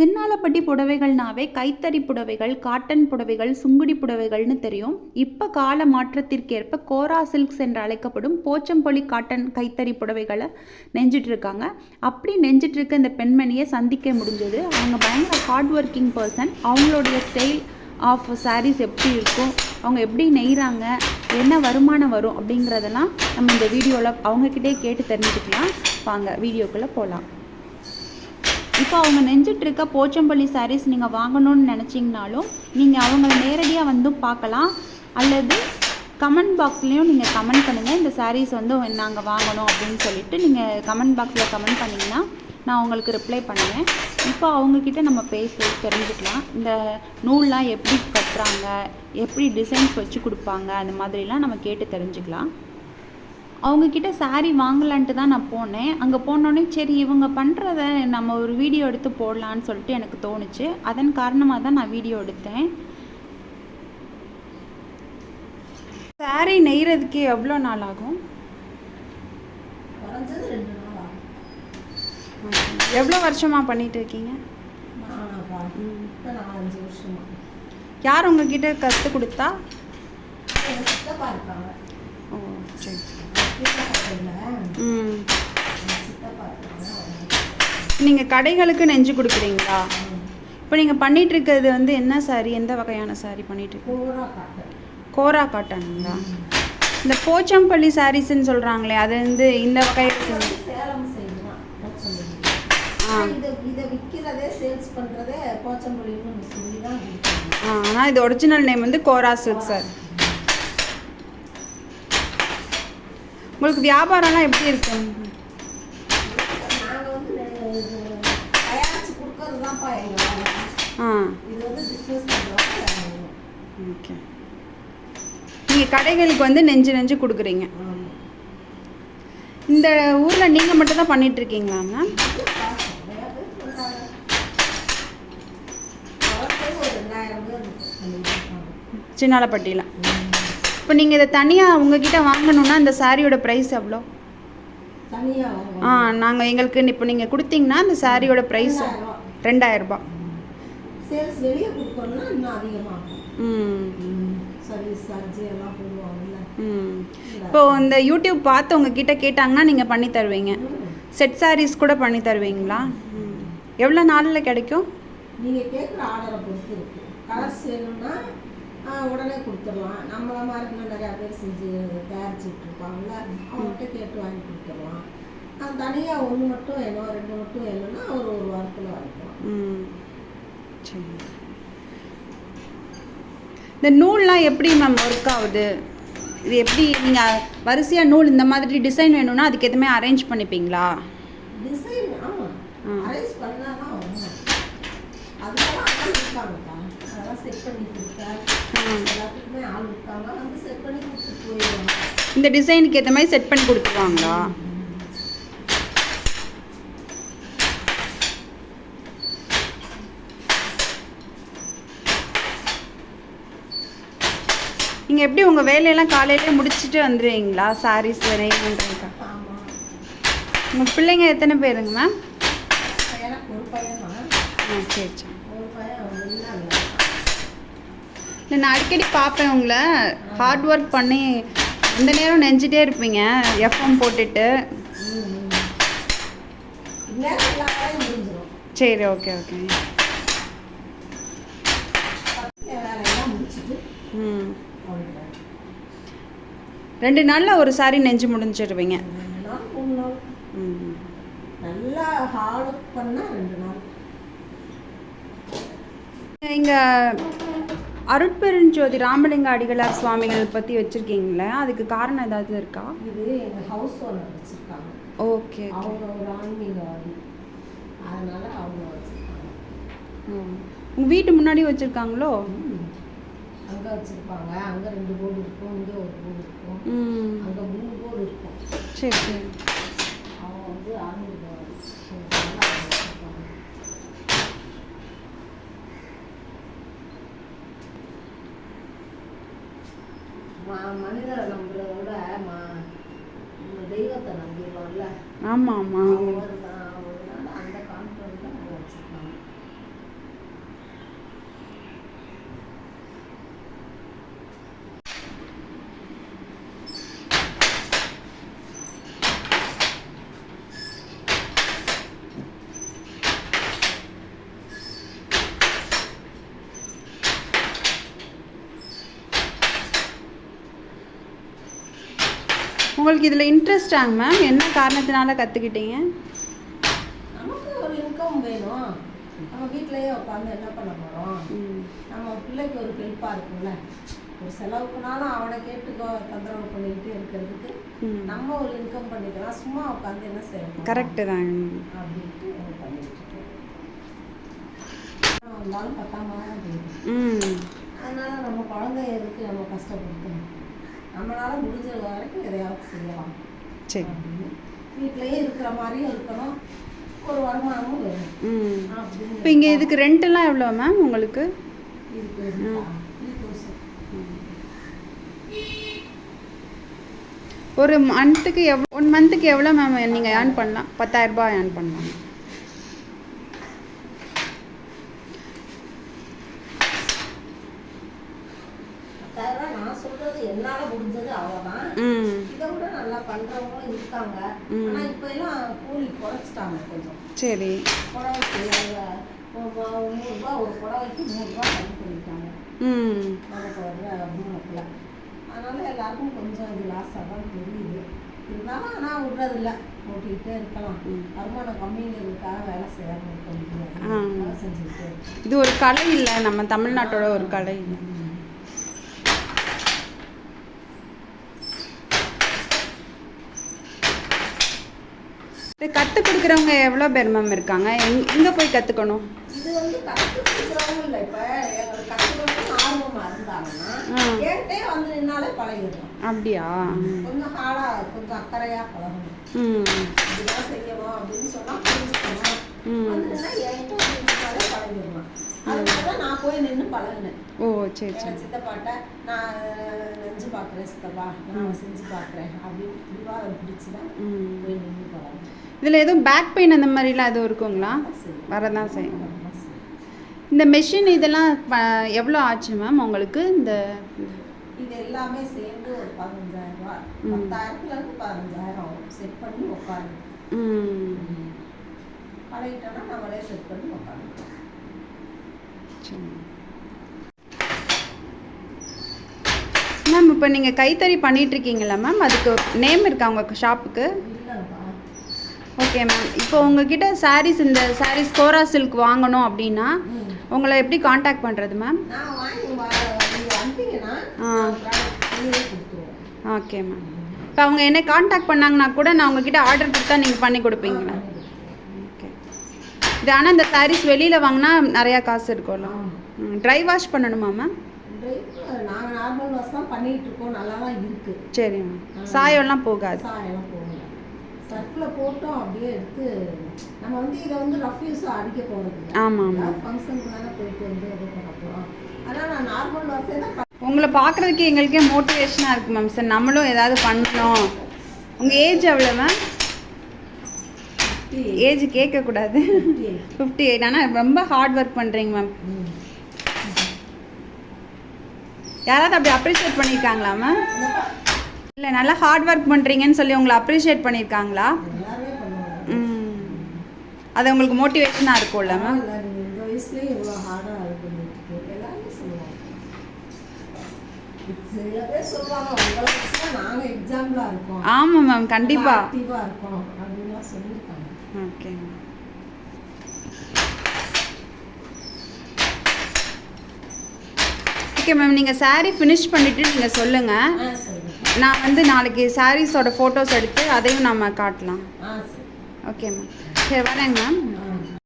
சின்னாலப்பட்டி புடவைகள்னாவே கைத்தறி புடவைகள் காட்டன் புடவைகள் சுங்குடி புடவைகள்னு தெரியும். இப்போ கால மாற்றத்திற்கேற்ப கோரா சில்க்ஸ் என்று அழைக்கப்படும் போச்சம்பொலி காட்டன் கைத்தறி புடவைகளை நெஞ்சிட்டு இருக்காங்க அப்படி நெஞ்சிட்டு இருக்க இந்த பெண்மணியை சந்திக்க முடிஞ்சது. அவங்க பயங்கர ஹார்ட் ஒர்க்கிங் பர்சன் அவங்களுடைய ஸ்டைல் ஆஃப் சாரீஸ் எப்படி இருக்கும்? அவங்க எப்படி நெய்கிறாங்க என்ன வருமானம் வரும் அப்படிங்கிறதெல்லாம் நம்ம இந்த வீடியோவில் அவங்கக்கிட்டே கேட்டு தெரிஞ்சுக்கலாம். வாங்க வீடியோக்குள்ளே போகலாம் இப்போ அவங்க நெஞ்சிட்ருக்க போச்சம்பள்ளி சாரீஸ் நீங்கள் வாங்கணும்னு நினச்சிங்கனாலும் நீங்கள் அவங்கள நேரடியாக வந்து பார்க்கலாம். அல்லது கமெண்ட் பாக்ஸ்லேயும் நீங்கள் கமெண்ட் பண்ணுங்கள் இந்த சாரீஸ் வந்து நாங்கள் வாங்கணும் அப்படின்னு சொல்லிட்டு நீங்கள் கமெண்ட் பாக்ஸில் கமெண்ட் பண்ணிங்கன்னா நான் உங்களுக்கு ரிப்ளை பண்ணுவேன். இப்போ அவங்கக்கிட்ட நம்ம பேசி தெரிஞ்சுக்கலாம். இந்த நூல்லாம் எப்படி கட்டுறாங்க? எப்படி டிசைன்ஸ் வச்சு கொடுப்பாங்க? அந்த மாதிரிலாம் நம்ம கேட்டு தெரிஞ்சுக்கலாம். அவங்கக்கிட்ட saree வாங்கலான்ட்டு தான் நான் போனேன். அங்கே போனோடனே சரி இவங்க பண்ணுறத நம்ம ஒரு வீடியோ எடுத்து போடலான்னு சொல்லிட்டு எனக்கு தோணுச்சு. அதன் காரணமாக தான் நான் வீடியோ எடுத்தேன். saree நெய்கிறதுக்கு எவ்வளோ நாள் ஆகும்? எவ்வளோ வருஷமாக பண்ணிட்டு இருக்கீங்க? யார் உங்ககிட்ட கற்றுக் கொடுத்தா? ஓ சரி. சரி நீங்கள் கடைகளுக்கு நெஞ்சு கொடுக்குறீங்களா. இப்போ நீங்கள் பண்ணிட்டு இருக்கிறது வந்து என்ன saree? எந்த வகையான பூரா காட்டு கோரா காட்டனுங்களா? இந்த போச்சம்பள்ளி சாரீஸ்ன்னு சொல்கிறாங்களே அது வந்து இந்த ஆ. ஆனால் இது ஒரிஜினல் நேம் வந்து கோரா சில்க் சார் உங்களுக்கு வியாபாரம்லாம் எப்படி வேலை. ஆ. ஓகே. நீங்கள் கடைகளுக்கு வந்து நெஞ்சு நெஞ்சு கொடுக்குறீங்க. இந்த ஊரில் நீங்கள் மட்டும் தான் பண்ணிட்டு இருக்கீங்களா மேம் சின்னாலப்பட்டியில். இப்போ நீங்கள் இதை தனியாக உங்ககிட்ட வாங்கணுன்னா இந்த சாரியோட ப்ரைஸ் எவ்வளோ? ஆ நாங்கள் எங்களுக்கு இப்போ நீங்கள் கொடுத்தீங்கன்னா இந்த சாரியோட ப்ரைஸ் ரெண்டாயிரம் ரூபாய் சேல்ஸ் வெளியே கொடுக்கணும்னா இன்னும் அதிகமாகும் ம். சர்வீஸ் சார்ஜ் எல்லாம் போடுவாங்கல்ல. ம். இப்போ இந்த யூடியூப் பார்த்து உங்ககிட்ட கேட்டாங்கன்னா நீங்கள் பண்ணி தருவீங்க. செட் சாரீஸ் கூட பண்ணி தருவீங்களா? எவ்வளோ நாளில் கிடைக்கும்? நீங்கள் கேட்குற ஆர்டரை பொறுத்து இருக்கு. கலர்ஸ் வேணும்னா உடனே கொடுத்துடலாம். நம்மள மாதிரி நிறையா பேர் செஞ்சு தயாரிச்சுட்டு இருப்பாங்கல்ல அவங்கள்ட்ட கேட்டு வாங்கி கொடுத்துடலாம். தனியாக ஒன்று மட்டும் வேணும் ரெண்டு மட்டும் வேணும்னா ஒரு ஒரு வாரத்தில் வாங்கிக்கலாம். சரி. இந்த நூல்லாம் எப்படி மேம் ஒர்க் ஆகுது? இது எப்படி நீங்கள் வரிசையாக நூல் இந்த மாதிரி டிசைன் வேணும்னா அதுக்கு எதுவுமே அரேஞ்ச் பண்ணிப்பீங்களா? டிசைன் ஆமாம். அரேஞ்ச் பண்ணால் தான் வரும் அதுக்கெல்லாம் ஆள் இருக்காங்கப்பா அதெல்லாம் செட் பண்ணி கொடுத்தேன் ம். எல்லாத்துக்குமே ஆள் இருக்காங்க. வந்து செட் பண்ணி கொடுத்துட்டு போயிடுவாங்க. இந்த டிசைனுக்கு ஏற்ற மாதிரி செட் பண்ணி கொடுத்துருவாங்களா? நீங்கள் எப்படி உங்கள் வேலையெல்லாம் காலையிலே முடிச்சுட்டு வந்துடுவீங்களா சாரீஸ் நெய்யணுன்றதுக்கா ஆமாம் உங்கள் பிள்ளைங்க எத்தனை பேருங்க மேம் சரி சரி ஒரு பையன் வெளில இல்லை நான் அடிக்கடி பார்ப்பேன் உங்களை. ஹார்ட் ஒர்க் பண்ணி இந்த நேரம் நெஞ்சிட்டே இருப்பீங்க எஃப்எம் போட்டுட்டு. சரி ஓகே ஓகே ம். ரெண்டு நாளில் ஒரு சாரி நெஞ்சு முடிஞ்சிருவீங்க. நல்லா ஹார்ட் ஒர்க் பண்ணால் ரெண்டு நாள் இங்கே அருட்பெருஞ்சோதி ராமலிங்க அடிகளார் சுவாமிகள் பற்றி வச்சுருக்கீங்களே? அதுக்கு காரணம் ஏதாவது இருக்கா? இது எங்கள் ஹவுஸ் ஓனர் வச்சுருக்காங்க. ஓகே அவங்க ஒரு ஆன்மீகவாதி அதனால அவங்க வச்சுருக்காங்க. உங்கள் வீட்டு முன்னாடி வச்சுருக்காங்களோ? அங்கே வச்சுருப்பாங்க. அங்கே ரெண்டு போர்டு இருக்கும் இங்கே ஒரு போர்டு இருக்கும். ம். அங்கே மூணு போர்டு இருக்கும். சரி சரி. அவங்க வந்து ஆன்மீகவாதி அதனால அவங்க வச்சுருப்பாங்க ம- மனிதரை நம்புறத விட தெய்வத்தை நம்பிடுவோம்ல ஆமாம் ஆமாம் அவர் தான் அதனால அந்த கான்ஃபிடென்ட்டில் அவங்க வச்சுருக்காங்க உங்களுக்கு இதில் இன்ட்ரெஸ்டாங்க மேம் என்ன காரணத்தினால கற்றுக்கிட்டீங்க நமக்கு ஒரு இன்கம் வேணும். நம்ம வீட்டிலேயே உட்காந்து என்ன பண்ண போகிறோம் நம்ம பிள்ளைக்கு ஒரு ஹெல்ப்பாக இருக்கும்ல. ஒரு செலவுக்குனாலும் அவனை கேட்டுக்கோ தொந்தரவு பண்ணிக்கிட்டு இருக்கிறதுக்கு நம்ம ஒரு இன்கம் பண்ணிக்கலாம். சும்மா உட்காந்து என்ன செய்யணும்? கரெக்டு தாங்க. அப்படின்ட்டு பண்ணிட்டு வந்தாலும் பத்தாம தான் போயிடும் ம். அதனால நம்ம குழந்தைய எதுக்கு நம்ம கஷ்டப்படுத்தணும்? நம்மளால முடிஞ்ச வரைக்கும் எதையாவது செய்யலாம். சரி. வீட்டிலேயே இருக்கிற மாதிரியும் இருக்கணும். ஒரு வருமானமும் வேணும் ம். அப்படின்னு இப்போ இங்கே இதுக்கு ரெண்டெல்லாம் எவ்வளோ மேம் உங்களுக்கு? ஒரு மந்த்துக்கு எவ் ஒன் மந்த்துக்கு எவ்வளோ மேம் நீங்கள் ஏர்ன் பண்ணலாம்? பத்தாயிரம் ரூபாய் ஏர்ன் பண்ணலாம். முடிஞ்சது அவ்வளவுதான். ம். இதை விட நல்லா பண்றவங்களும் இருக்காங்க. ம். ஆனா இப்ப எல்லாம் கூலி குறைச்சிட்டாங்க கொஞ்சம். சரி. புடவைக்கு அஹ், ஒரு புடவைக்கு நூறு ரூபா கம்மி பண்ணிட்டாங்க. ம். நமக்கு வர்ற அதனால எல்லாருக்கும் கொஞ்சம் இது லாஸாக தான் தெரியுது. இருந்தாலும் ஆனால் விடுறதில்ல. ஓட்டிக்கிட்டே இருக்கலாம். வருமானம் கம்மிங்கிறதுக்காக வேலை செய்யாம இருக்க முடியாது செஞ்சுக்கிட்டே. இது ஒரு கலை இல்லை. நம்ம தமிழ்நாட்டோட ஒரு கலை. இல்லை ம். இது கற்றுக் கொடுக்குறவங்க எவ்வளோ பேர் மேம் இருக்காங்க? எங் எங்கே போய் கற்றுக்கணும் இது வந்து கற்றுக் கொடுக்குறவங்க இல்லை இப்போ எங்களுக்கு கற்றுக்கணும்னு ஆர்வமாக இருந்தாங்கன்னா ஆ. என்கிட்டே வந்து நின்னாலே பழகிடலாம் அப்படியா? கொஞ்சம் ஹார்டாக கொஞ்சம் அக்கறையாக பழகணும். ம். இதுதான் செய்யணும் அப்படின்னு சொன்னால் புரிஞ்சுக்கணும். ம். வந்துன்னா என்கிட்ட வந்து நின்னாலே அதுக்காக தான் நான் போய் நின்று பழகினேன். ஓ சரி சரி. சித்தப்பாட்ட நான் நெஞ்சு பார்க்குறேன் சித்தப்பா. நான் செஞ்சு பார்க்குறேன் அப்படின்னு விவாதம் பிடிச்சி தான் போய் இதில் எதுவும் பேக் பெயின் அந்த மாதிரிலாம் எதுவும் இருக்குங்களா? வரதான் செய்யும். இந்த மெஷின் இதெல்லாம் எவ்வளோ ஆச்சு மேம் உங்களுக்கு இந்த இது எல்லாமே சேர்ந்து ஒரு பதினஞ்சாயிரம் பதினஞ்சாயிரம் செட் பண்ணி பழகிட்டோம்னா நம்மளே செட் பண்ணி சரி. மேம் இப்போ நீங்கள் கைத்தறி பண்ணிட்டு இருக்கீங்களா மேம் அதுக்கு நேம் இருக்கா உங்கள் ஷாப்புக்கு ஓகே மேம் இப்போ உங்ககிட்ட சாரீஸ் இந்த சாரீஸ் கோரா சில்க் வாங்கணும் அப்படின்னா. உங்களை எப்படி காண்டாக்ட் பண்ணுறது மேம் ஓகே மேம் இப்போ அவங்க என்ன காண்டாக்ட் பண்ணாங்கன்னா கூட நான் உங்ககிட்ட ஆர்டர் கொடுத்தா நீங்கள் பண்ணி கொடுப்பீங்களா? ஓகே இது ஆனால் இந்த சாரீஸ் வெளியில் வாங்கினா நிறையா காசு இருக்கும்ல. ட்ரை வாஷ் பண்ணணுமா மேம் நாங்கள் நார்மல் வாஷ் தான் பண்ணிட்டு இருக்கோம். நல்லா தான் இருக்கு. சரி மேம் சாயம்லாம் போகாது. சாயெல்லாம் போகல சர்ஃபில் போட்டோம் அப்படியே எடுத்து நம்ம வந்து இதை வந்து ரஃப் யூஸ் அடிக்க போகிறது ஆமாம் ஆமாம் ஃபங்க்ஷனுக்கு தானே போயிட்டு வந்து இது பண்ண போகிறோம் ஆனால் நான் நார்மல் வாஷே தான் உங்களை பார்க்குறதுக்கு எங்களுக்கே மோட்டிவேஷனாக இருக்குது மேம் சார் நம்மளும் ஏதாவது பண்ணணும். உங்கள் ஏஜ் எவ்வளோ மேம் ஏஜ் கேட்கக்கூடாது. ஃபிஃப்டி எயிட் ஆனால் ரொம்ப ஹார்ட் ஒர்க் பண்ணுறீங்க மேம் யாராவது அப்படி அப்ரிஷியேட் பண்ணியிருக்காங்களா மேம் இல்லை நல்லா ஹார்ட் ஒர்க் பண்ணுறீங்கன்னு சொல்லி உங்களை அப்ரிஷியேட் பண்ணியிருக்காங்களா? ம். அது உங்களுக்கு மோட்டிவேஷனாக இருக்கும்ல மேம் ஆமாம் மேம் கண்டிப்பாக ஓகே. ஓகே மேம் நீங்கள் saree ஃபினிஷ் பண்ணிவிட்டு நீங்கள் சொல்லுங்கள் சரி நான் வந்து நாளைக்கு சாரீஸோட ஃபோட்டோஸ் எடுத்து அதையும் நம்ம காட்டலாம். ஓகே மேம் சரி வரேங்க மேம்